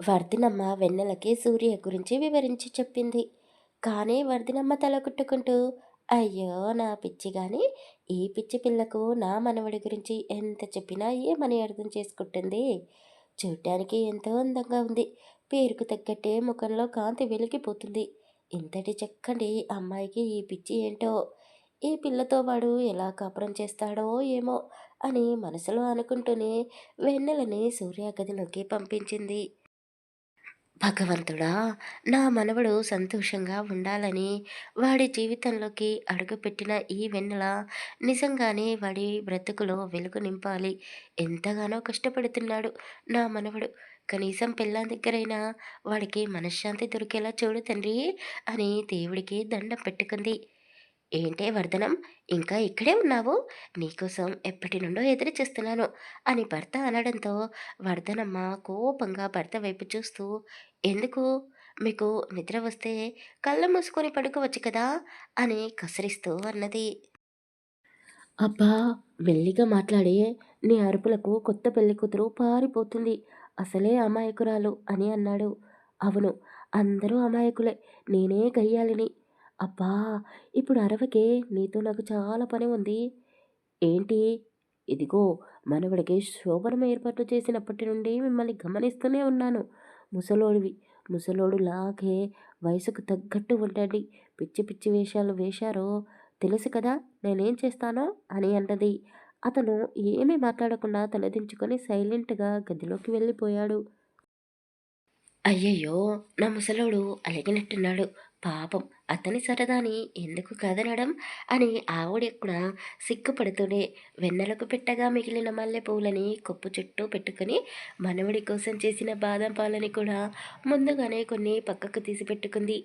వర్ధినమ్మ వెన్నెలకి సూర్య గురించి వివరించి చెప్పింది. కానీ వర్ధినమ్మ తలకుట్టుకుంటూ అయ్యో! నా పిచ్చి గాని, ఈ పిచ్చి పిల్లకు నా మనవడి గురించి ఎంత చెప్పినా ఏమని అర్థం చేసుకుంటుంది. చూడ్డానికి ఎంతో అందంగా ఉంది. పేరుకు తగ్గట్టే ముఖంలో కాంతి వెలిగిపోతుంది. ఇంతటి చక్కటి అమ్మాయికి ఈ పిచ్చి ఏంటో! ఈ పిల్లతో వాడు ఎలా కాపురం చేస్తాడో ఏమో! అని మనసులో అనుకుంటూనే వెన్నెలని సూర్య గదిలోకి పంపించింది. భగవంతుడా! నా మనవడు సంతోషంగా ఉండాలని, వాడి జీవితంలోకి అడుగుపెట్టిన ఈ వెన్నెల నిజంగానే వాడి బ్రతుకులో వెలుగు నింపాలి. ఎంతగానో కష్టపడుతున్నాడు నా మనవడు. కనీసం పిల్ల దగ్గరైనా వాడికి మనశ్శాంతి దొరికేలా చూడు తండ్రి అని దేవుడికి దండం పెట్టుకుంది. ఏంటే వర్ధనం ఇంకా ఇక్కడే ఉన్నావు? నీకోసం ఎప్పటి నుండో ఎదురు చూస్తున్నాను అని భర్త అనడంతో వర్ధనమ్మ కోపంగా భర్త వైపు చూస్తూ ఎందుకు? మీకు నిద్ర వస్తే కళ్ళు మూసుకొని పడుకోవచ్చు కదా? అని కసరిస్తూ అన్నది. అబ్బా! మెల్లిగా మాట్లాడే నీ అరుపులకు కొత్త పెళ్ళి కూతురు పారిపోతుంది. అసలే అమాయకురాలు అని అన్నాడు. అవును అందరూ అమాయకులే. నేనే గయ్యాలిని అబ్బా! ఇప్పుడు అరవకే నీతో నాకు చాలా పని ఉంది. ఏంటి? ఇదిగో మనవడికి శోభనం ఏర్పాటు చేసినప్పటి నుండి మిమ్మల్ని గమనిస్తూనే ఉన్నాను. ముసలోడివి ముసలోడు లాగే వయసుకు తగ్గట్టు ఉండండి. పిచ్చి పిచ్చి వేషాలు వేశారో తెలుసు కదా నేనేం చేస్తానో అని అన్నది. అతను ఏమీ మాట్లాడకుండా తలదించుకొని సైలెంట్గా గదిలోకి వెళ్ళిపోయాడు. అయ్యయ్యో! నా ముసలోడు అలిగినట్టున్నాడు. పాపం. అతని సరదాని ఎందుకు కదనడం అని ఆవిడ కూడా సిగ్గుపడుతూనే వెన్నెలకు పెట్టగా మిగిలిన మల్లెపూలని కొప్పు చుట్టూ పెట్టుకుని మనవడి కోసం చేసిన బాదం పాలని కూడా ముందుగానే కొన్ని పక్కకు తీసి పెట్టుకుంది.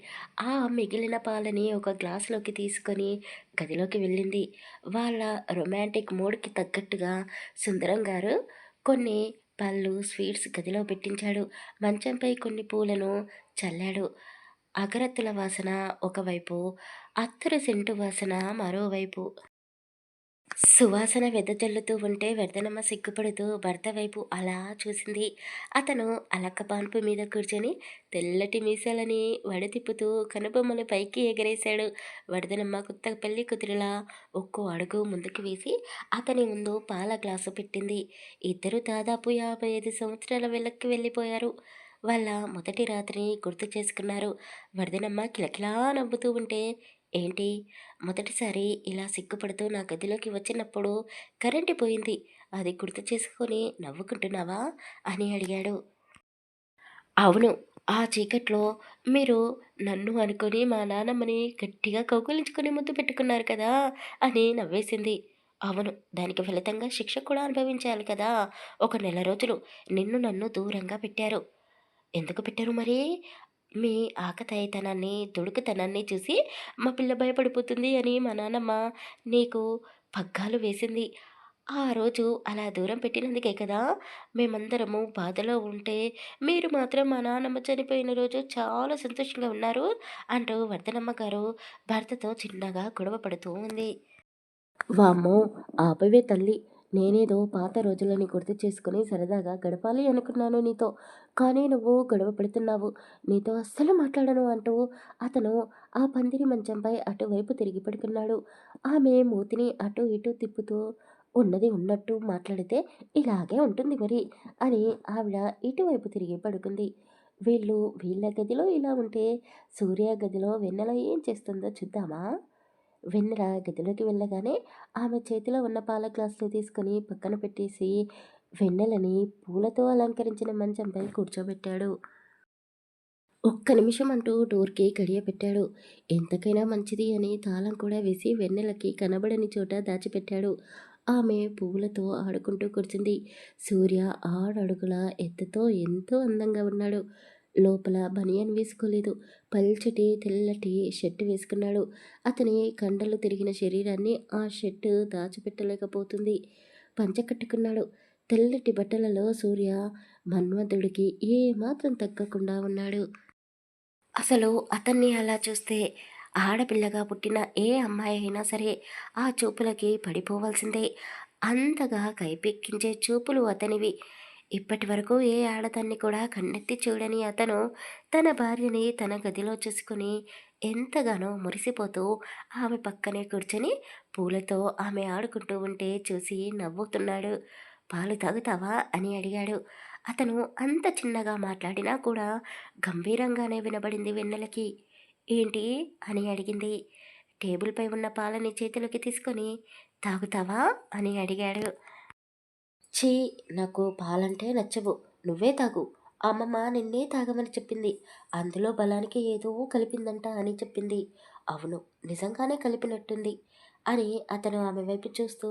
ఆ మిగిలిన పాలని ఒక గ్లాసులోకి తీసుకొని గదిలోకి వెళ్ళింది. వాళ్ళ రొమాంటిక్ మూడ్‌కి తగ్గట్టుగా సుందరం గారు కొన్ని పళ్ళు, స్వీట్స్ గదిలో పెట్టించాడు. మంచంపై కొన్ని పూలను చల్లాడు. అగరత్తుల వాసన ఒకవైపు, అత్తరు సెంటు వాసన మరోవైపు. సువాసన వెదజల్లుతూ ఉంటే వెర్దనమ్మ సిగ్గుపడుతూ భర్త వైపు అలా చూసింది. అతను అలకపాన్పు మీద కూర్చొని తెల్లటి మీసాలని వడతిప్పుతూ కనుబొమ్మలు పైకి ఎగరేశాడు. వడదనమ్మ కొత్త పెళ్ళి కుదిరిలా ఒక్కో అడుగు ముందుకు వేసి అతని ముందు పాల గ్లాసు పెట్టింది. ఇద్దరు దాదాపు యాభై ఐదు సంవత్సరాల వెనక్కి వెళ్ళిపోయారు. వాళ్ళ మొదటి రాత్రిని గుర్తు చేసుకున్నారు. వరదనమ్మ కిలకిలా నవ్వుతూ ఉంటే ఏంటి? మొదటిసారి ఇలా సిగ్గుపడుతూ నా గదిలోకి వచ్చినప్పుడు కరెంటు పోయింది. అది గుర్తు చేసుకొని నవ్వుకుంటున్నావా? అని అడిగాడు. అవును. ఆ చీకట్లో మీరు నన్ను అనుకొని మా నాన్నమ్మని గట్టిగా కౌగులించుకొని ముద్దు పెట్టుకున్నారు కదా? అని నవ్వేసింది. అవును. దానికి ఫలితంగా శిక్ష కూడా అనుభవించాలి కదా. ఒక నెల రోజులు నిన్ను నన్ను దూరంగా పెట్టారు. ఎందుకు పెట్టారు మరి మీ ఆకతాయితనాన్ని, దుడుకుతనాన్ని చూసి మా పిల్ల భయపడిపోతుంది అని మా నాన్నమ్మ నీకు పగ్గాలు వేసింది. ఆ రోజు అలా దూరం పెట్టినందుకే కదా మేమందరము బాధలో ఉంటే, మీరు మాత్రం మా నాన్నమ్మ చనిపోయిన రోజు చాలా సంతోషంగా ఉన్నారు అంటూ వర్ధనమ్మ గారు భర్తతో చిన్నగా గొడవ పడుతూ ఉంది. వామ్మో! ఆపవే తల్లి. నేనేదో పాత రోజులని గుర్తు చేసుకుని సరదాగా గడపాలి అనుకున్నాను నీతో. కానీ నువ్వు గొడవ పెడుతున్నావు. నీతో అస్సలు మాట్లాడను అంటూ అతను ఆ పందిరి మంచంపై అటువైపు తిరిగి పడుకున్నాడు. ఆమె మూతిని అటూ ఇటూ తిప్పుతూ ఉన్నది ఉన్నట్టు మాట్లాడితే ఇలాగే ఉంటుంది మరి అని ఆవిడ ఇటువైపు తిరిగి పడుకుంది. వీళ్ళు వీళ్ళ గదిలో ఇలా ఉంటే సూర్య గదిలో వెన్నెల ఏం చేస్తుందో చూద్దామా? వెన్నెల గదిలోకి వెళ్ళగానే ఆమె చేతిలో ఉన్న పాల గ్లాసులు తీసుకొని పక్కన పెట్టేసి వెన్నెలని పూలతో అలంకరించిన మంచంపై కూర్చోబెట్టాడు. ఒక్క నిమిషం అంటూ డోర్కి గడియ పెట్టాడు. ఎంతకైనా మంచిది అని తాళం కూడా వేసి వెన్నెలకి కనబడని చోట దాచిపెట్టాడు. ఆమె పువ్వులతో ఆడుకుంటూ కూర్చుంది. సూర్య ఆడడుగుల ఎత్తుతో ఎంతో అందంగా ఉన్నాడు. లోపల బనియన్ వేసుకోలేదు. పల్చటి తెల్లటి షర్టు వేసుకున్నాడు. అతని కండలు తిరిగిన శరీరాన్ని ఆ షర్టు దాచిపెట్టలేకపోతుంది. పంచ కట్టుకున్నాడు. తెల్లటి బట్టలలో సూర్య మన్మధుడికి ఏమాత్రం తగ్గకుండా ఉన్నాడు. అసలు అతన్ని అలా చూస్తే ఆడపిల్లగా పుట్టిన ఏ అమ్మాయి అయినా సరే ఆ చూపులకి పడిపోవాల్సిందే. అంతగా కైపెక్కించే చూపులు అతనివి. ఇప్పటి వరకు ఏ ఆడదాన్ని కూడా కన్నెత్తి చూడని అతను తన భార్యని తన గదిలో చూసుకుని ఎంతగానో మురిసిపోతూ ఆమె పక్కనే కూర్చొని పూలతో ఆమె ఆడుకుంటూ ఉంటే చూసి నవ్వుతున్నాడు. పాలు తాగుతావా? అని అడిగాడు. అతను అంత చిన్నగా మాట్లాడినా కూడా గంభీరంగానే వినబడింది వెన్నెలకి. ఏంటి? అని అడిగింది. టేబుల్పై ఉన్న పాలని చేతిలోకి తీసుకొని తాగుతావా? అని అడిగాడు. ఛీ! నాకు పాలంటే నచ్చవు. నువ్వే తాగు. అమ్మమ్మ నిన్నే తాగమని చెప్పింది. అందులో బలానికి ఏదో కలిపిందంట అని చెప్పింది. అవును నిజంగానే కలిపినట్టుంది అని అతను ఆమె వైపు చూస్తూ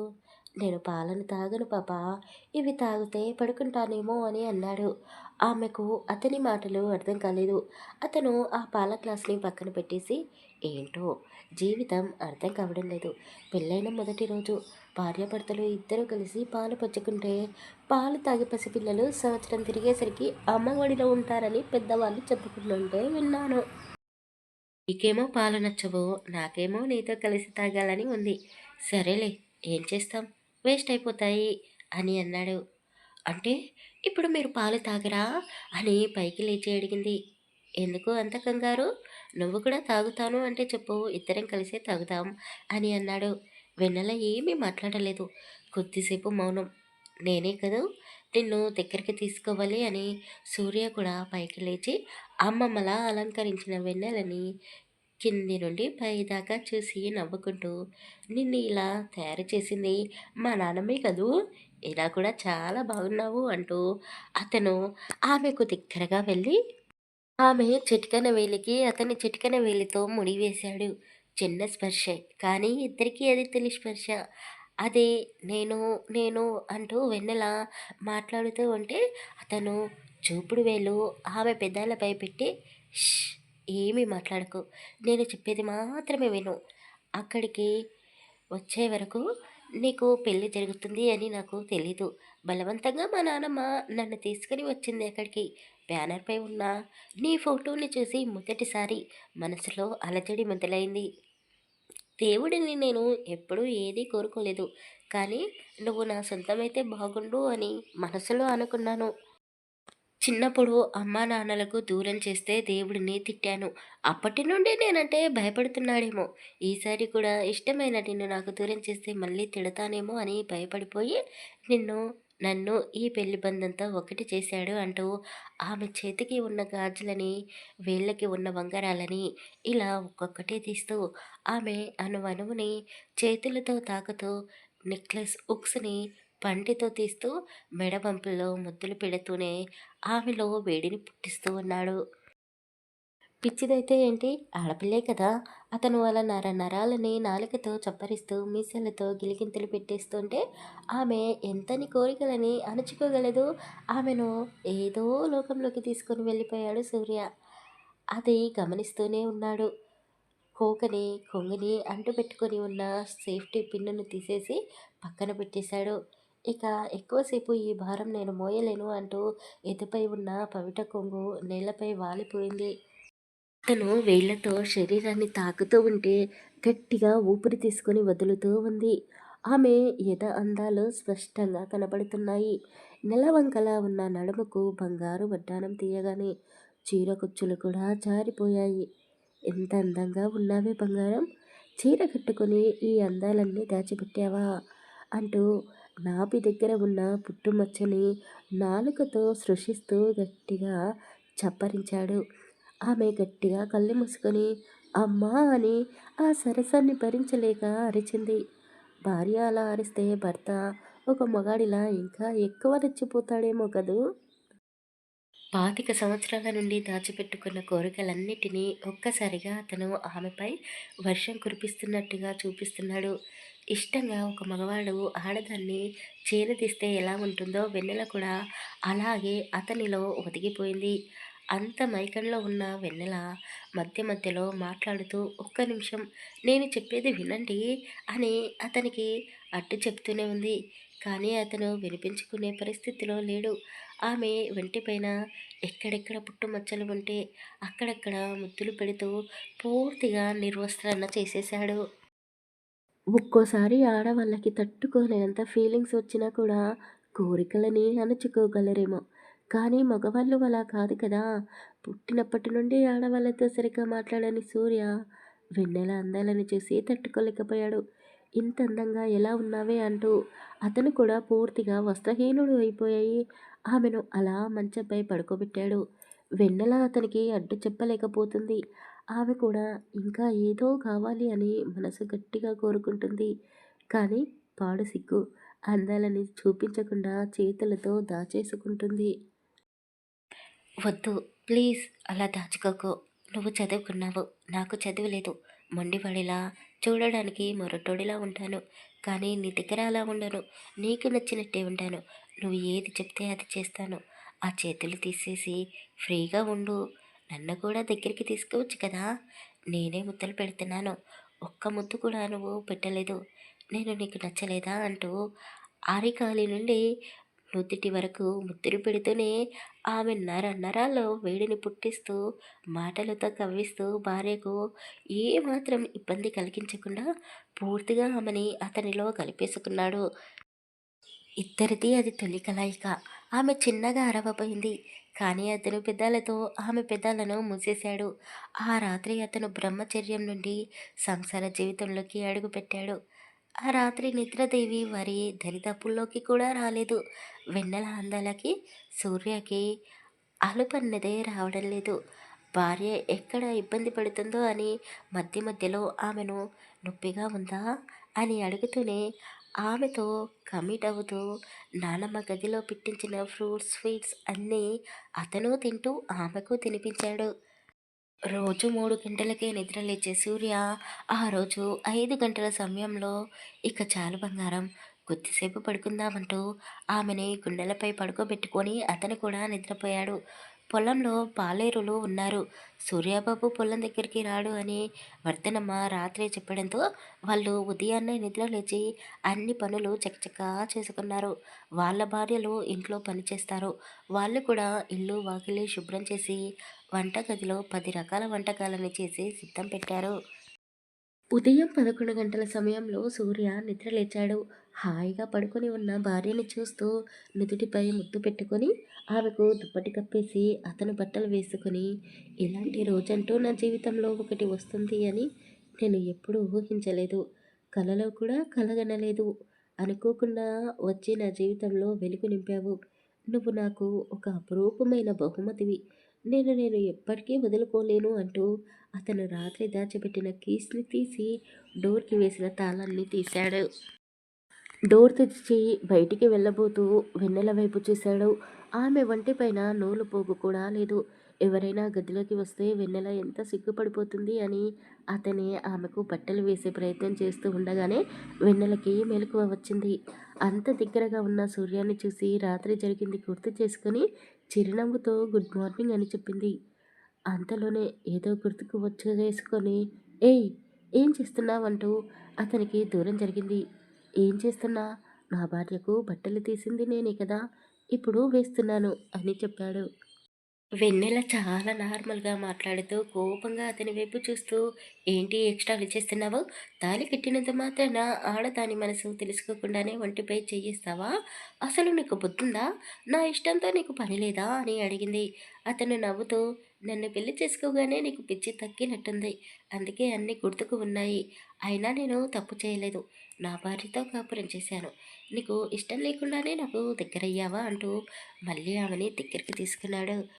నేను పాలను తాగను పాపా. ఇవి తాగితే పడుకుంటానేమో అని అన్నాడు. ఆమెకు అతని మాటలు అర్థం కాలేదు. అతను ఆ పాల గ్లాస్ని పక్కన పెట్టేసి ఏంటో జీవితం అర్థం కావడం లేదు. పెళ్ళైన మొదటి రోజు భార్యాభర్తలు ఇద్దరు కలిసి పాలు పంచుకుంటే పాలు తాగే పసిపిల్లలు సంవత్సరం తిరిగేసరికి అమ్మఒడిలో ఉంటారని పెద్దవాళ్ళు చెప్పుకుంటుంటే విన్నాను. నీకేమో పాలు నచ్చవు నాకేమో నీతో కలిసి తాగాలని ఉంది. సరేలే ఏం చేస్తాం? వేస్ట్ అయిపోతాయి అని అన్నాడు. అంటే ఇప్పుడు మీరు పాలు తాగరా? అని పైకి లేచి అడిగింది. ఎందుకు అంత కంగారు? నువ్వు కూడా తాగుతాను అంటే చెప్పు ఇద్దరం కలిసే తాగుతాం అని అన్నాడు. వెన్నెల ఏమీ మాట్లాడలేదు. కొద్దిసేపు మౌనం. నేనే కదా? నిన్ను దగ్గరికి తీసుకోవాలి అని సూర్య కూడా పైకి లేచి అమ్మమ్మలా అలంకరించిన వెన్నెలని కింది నుండి పైదాకా చూసి నవ్వుకుంటూ నిన్ను ఇలా తయారు చేసింది మా నాన్నమే కదూ? ఇలా కూడా చాలా బాగున్నావు అంటూ అతను ఆమెకు దగ్గరగా వెళ్ళి ఆమె చిటికన వేలికి అతని చిటికన వేలితో ముడివేశాడు చిన్న స్పర్శ. కానీ ఇద్దరికీ అది తొలి స్పర్శ. అదే నేను నేను అంటూ వెన్నెల మాట్లాడుతూ ఉంటే అతను చూపుడు వేలు ఆమె పెదాలపై పెట్టి ఏమీ మాట్లాడకు. నేను చెప్పేది మాత్రమే విను. అక్కడికి వచ్చే వరకు నీకు పెళ్ళి జరుగుతుంది అని నాకు తెలీదు. బలవంతంగా మా నాన్నమ్మ నన్ను తీసుకుని వచ్చింది అక్కడికి. బ్యానర్పై ఉన్న నీ ఫోటోని చూసి మొదటిసారి మనసులో అలజడి మొదలైంది. దేవుడిని నేను ఎప్పుడూ ఏదీ కోరుకోలేదు. కానీ నువ్వు నా సొంతమైతే బాగుండు అని మనసులో అనుకున్నాను. చిన్నప్పుడు అమ్మా నాన్నలకు దూరం చేస్తే దేవుడిని తిట్టాను. అప్పటి నుండి నేనంటే భయపడుతున్నాడేమో. ఈసారి కూడా ఇష్టమైన నిన్ను నాకు దూరం చేస్తే మళ్ళీ తిడతానేమో అని భయపడిపోయి నిన్ను నన్ను ఈ పెళ్ళి బంధంతో ఒకటి చేశాడు అంటూ ఆమె చేతికి ఉన్న గాజులని వేళ్ళకి ఉన్న వంగరాలని ఇలా ఒక్కొక్కటి తీస్తూ ఆమె అనువనువుని చేతులతో తాకుతూ నెక్లెస్ ఉక్స్ని పంటితో తీస్తూ మెడబంపుల్లో ముద్దులు పెడుతూనే ఆమెలో వేడిని పుట్టిస్తూ ఉన్నాడు. పిచ్చిదైతే ఏంటి? ఆడపిల్లే కదా. అతను వాళ్ళ నర నరాలని నాలుకతో చప్పరిస్తూ మీసాలతో గిలిగింతలు పెట్టేస్తుంటే ఆమె ఎంతని కోరికలని అణుచుకోగలదు. ఆమెను ఏదో లోకంలోకి తీసుకొని వెళ్ళిపోయాడు సూర్య. అది గమనిస్తూనే ఉన్నాడు. కోకని కొంగుని అంటు పెట్టుకొని ఉన్న సేఫ్టీ పిన్నును తీసేసి పక్కన పెట్టేశాడు. ఇక ఎక్కువసేపు ఈ భారం నేను మోయలేను అంటూ ఎదుపై ఉన్న పవిట కొంగు నేలపై వాలిపోయింది. తను వేళ్ళతో శరీరాన్ని తాకుతూ ఉంటే గట్టిగా ఊపిరి తీసుకొని వదులుతూ ఉంది. ఆమె ఎద అందాలు స్పష్టంగా కనబడుతున్నాయి. నెలవంకల ఉన్న నడుముకు బంగారు వడ్డానం తీయగానే చీర కుచ్చులు కూడా జారిపోయాయి. ఎంత అందంగా ఉన్నావే బంగారం! చీర కట్టుకొని ఈ అందాలన్నీ దాచిపెట్టావా? అంటూ నాభి దగ్గర ఉన్న పుట్టుమచ్చని నాలుకతో సృష్టిస్తూ గట్టిగా చప్పరించాడు. ఆమె గట్టిగా కళ్ళు మూసుకొని అమ్మా అని ఆ సరసాన్ని భరించలేక అరిచింది. భార్య అలా అరిస్తే భర్త ఒక మగాడిలా ఇంకా ఎక్కువ రెచ్చిపోతాడేమో కదూ? పాతిక సంవత్సరాల నుండి దాచిపెట్టుకున్న కోరికలన్నిటినీ ఒక్కసారిగా అతను ఆమెపై వర్షం కురిపిస్తున్నట్టుగా చూపిస్తున్నాడు. ఇష్టంగా ఒక మగవాడు ఆడదాన్ని చేరదీస్తే ఎలా ఉంటుందో వెన్నెల కూడా అలాగే అతనిలో ఒదిగిపోయింది. అంత మైకంలో ఉన్న వెన్నెల మధ్య మధ్యలో మాట్లాడుతూ ఒక్క నిమిషం నేను చెప్పేది వినండి అని అతనికి అడ్డు చెప్తూనే ఉంది. కానీ అతను వినిపించుకునే పరిస్థితిలో లేడు. ఆమె వెంటిపైన ఎక్కడెక్కడ పుట్టుమచ్చలు ఉంటే అక్కడక్కడ ముద్దులు పెడుతూ పూర్తిగా నిర్వస్త్రణ చేసేశాడు. ఒక్కోసారి ఆడవాళ్ళకి తట్టుకోలేనంత ఫీలింగ్స్ వచ్చినా కూడా కోరికలని అణుచుకోగలరేమో. కానీ మగవాళ్ళు అలా కాదు కదా. పుట్టినప్పటి నుండి ఆడవాళ్ళతో సరిగ్గా మాట్లాడని సూర్య వెన్నెల అందాలని చూసి తట్టుకోలేకపోయాడు. ఇంత అందంగా ఎలా ఉన్నావే? అంటూ అతను కూడా పూర్తిగా వస్త్రహీనుడు అయిపోయాయి. ఆమెను అలా మంచంపై పడుకోబెట్టాడు. వెన్నెల అతనికి అడ్డు చెప్పలేకపోతుంది. ఆమె కూడా ఇంకా ఏదో కావాలి అని మనసు గట్టిగా కోరుకుంటుంది. కానీ పాడు సిగ్గు అందాలని చూపించకుండా చేతులతో దాచేసుకుంటుంది. వద్దు ప్లీజ్ అలా దాచుకోకు. నువ్వు చదువుకున్నావు నాకు చదువులేదు. మొండిపడేలా చూడడానికి మొరటోడిలా ఉంటాను. కానీ నీ దగ్గర అలా ఉండను. నీకు నచ్చినట్టే ఉంటాను. నువ్వు ఏది చెప్తే అది చేస్తాను. ఆ చేతులు తీసేసి ఫ్రీగా ఉండు. నన్ను కూడా దగ్గరికి తీసుకోవచ్చు కదా? నేనే ముద్దలు పెడుతున్నాను. ఒక్క ముద్దు కూడా నువ్వు పెట్టలేదు. నేను నీకు నచ్చలేదా? అంటూ ఆరికాలి నుండి నుదుటి వరకు ముద్దులు పెడుతూనే ఆమె నర నరాల్లో వేడిని పుట్టిస్తూ మాటలతో కవ్విస్తూ భార్యకు ఏమాత్రం ఇబ్బంది కలిగించకుండా పూర్తిగా ఆమెని అతనిలో కలిపేసుకున్నాడు. ఇద్దరిది అది తొలి కలయిక. ఆమె చిన్నగా అరవబోయింది. కానీ అతను పెదాలతో ఆమె పెదాలను మూసేశాడు. ఆ రాత్రి అతను బ్రహ్మచర్యం నుండి సంసార జీవితంలోకి అడుగుపెట్టాడు. ఆ రాత్రి నిద్రదేవి వారి దరిదాపుల్లోకి కూడా రాలేదు. వెన్నెల అందాలకి సూర్యకి అలుపన్నదే రావడం లేదు. భార్య ఎక్కడ ఇబ్బంది పడుతుందో అని మధ్య మధ్యలో ఆమెను నొప్పిగా ఉందా? అని అడుగుతూనే ఆమెతో కమిట్ అవుతూ నానమ్మ గదిలో పెట్టించిన ఫ్రూట్స్ స్వీట్స్ అన్నీ అతను తింటూ ఆమెకు తినిపించాడు. రోజు మూడు గంటలకే నిద్రలేచే సూర్య ఆ రోజు ఐదు గంటల సమయంలో ఇక చాలు బంగారం కొద్దిసేపు పడుకుందామంటూ ఆమెని గుండెలపై పడుకోబెట్టుకొని అతను కూడా నిద్రపోయాడు. పొలంలో పాలేరులు ఉన్నారు. సూర్యాబాబు పొలం దగ్గరికి రాడు అని వర్ధనమ్మ రాత్రి చెప్పడంతో వాళ్ళు ఉదయాన్నే నిద్ర లేచి అన్ని పనులు చకచకా చేసుకున్నారు. వాళ్ళ భార్యలు ఇంట్లో పని చేస్తారు. వాళ్ళు కూడా ఇల్లు వాకిలి శుభ్రం చేసి వంటగదిలో పది రకాల వంటకాలను చేసి సిద్ధం పెట్టారు. ఉదయం పదకొండు గంటల సమయంలో సూర్య నిద్రలేచాడు హాయిగా పడుకొని ఉన్న భార్యని చూస్తూ నుదుటిపై ముద్దు పెట్టుకొని ఆమెకు దుప్పటి కప్పేసి అతను బట్టలు వేసుకొని ఇలాంటి రోజంటూ నా జీవితంలో ఒకటి వస్తుంది అని నేను ఎప్పుడూ ఊహించలేదు. కలలో కూడా కలగనలేదు. అనుకోకుండా వచ్చి నా జీవితంలో వెలుగు నింపావు. నువ్వు నాకు ఒక అపురూపమైన బహుమతివి. నేను నేను ఎప్పటికీ వదులుకోలేను అంటూ అతను రాత్రి దాచిపెట్టిన కీస్ని తీసి డోర్కి వేసిన తాళాన్ని తీశాడు. డోర్ తెచ్చి బయటికి వెళ్ళబోతూ వెన్నెల వైపు చూశాడు. ఆమె వంటిపైన నూలు పోగు కూడా లేదు. ఎవరైనా గదిలోకి వస్తే వెన్నెల ఎంత సిగ్గుపడిపోతుంది అని అతనే ఆమెకు బట్టలు వేసే ప్రయత్నం చేస్తూ ఉండగానే వెన్నెలకి మెలకువ వచ్చింది. అంత దగ్గరగా ఉన్న సూర్యాన్ని చూసి రాత్రి జరిగింది గుర్తు చేసుకుని చిరునవ్వుతో గుడ్ మార్నింగ్ అని చెప్పింది. అంతలోనే ఏదో గుర్తుకు వచ్చేసుకొని ఏయ్ ఏం చేస్తున్నావంటూ? అతనికి దూరం జరిగింది. ఏం చేస్తున్నా? నా భార్యకు బట్టలు తీసింది నేనే కదా ఇప్పుడు వేస్తున్నాను అని చెప్పాడు. వెన్నెల చాలా నార్మల్గా మాట్లాడుతూ కోపంగా అతని వైపు చూస్తూ ఏంటి ఎక్స్ట్రాలు చేస్తున్నావు? తాలి కట్టినంత మాత్రాన ఆడదాని మనసు తెలుసుకోకుండానే ఒంటిపై చెయ్యిస్తావా అసలు నీకు బుద్ధుందా? నా ఇష్టంతో నీకు పని లేదా? అని అడిగింది. అతను నవ్వుతూ నన్ను పెళ్ళి చేసుకోగానే నీకు పిచ్చి తగ్గినట్టుంది. అందుకే అన్నీ గుర్తుకు ఉన్నాయి. అయినా నేను తప్పు చేయలేదు. నా భార్యతో కాపురం చేశాను. నీకు ఇష్టం లేకుండానే నాకు దగ్గరయ్యావా? అంటూ మళ్ళీ ఆమెని దగ్గరికి తీసుకున్నాడు.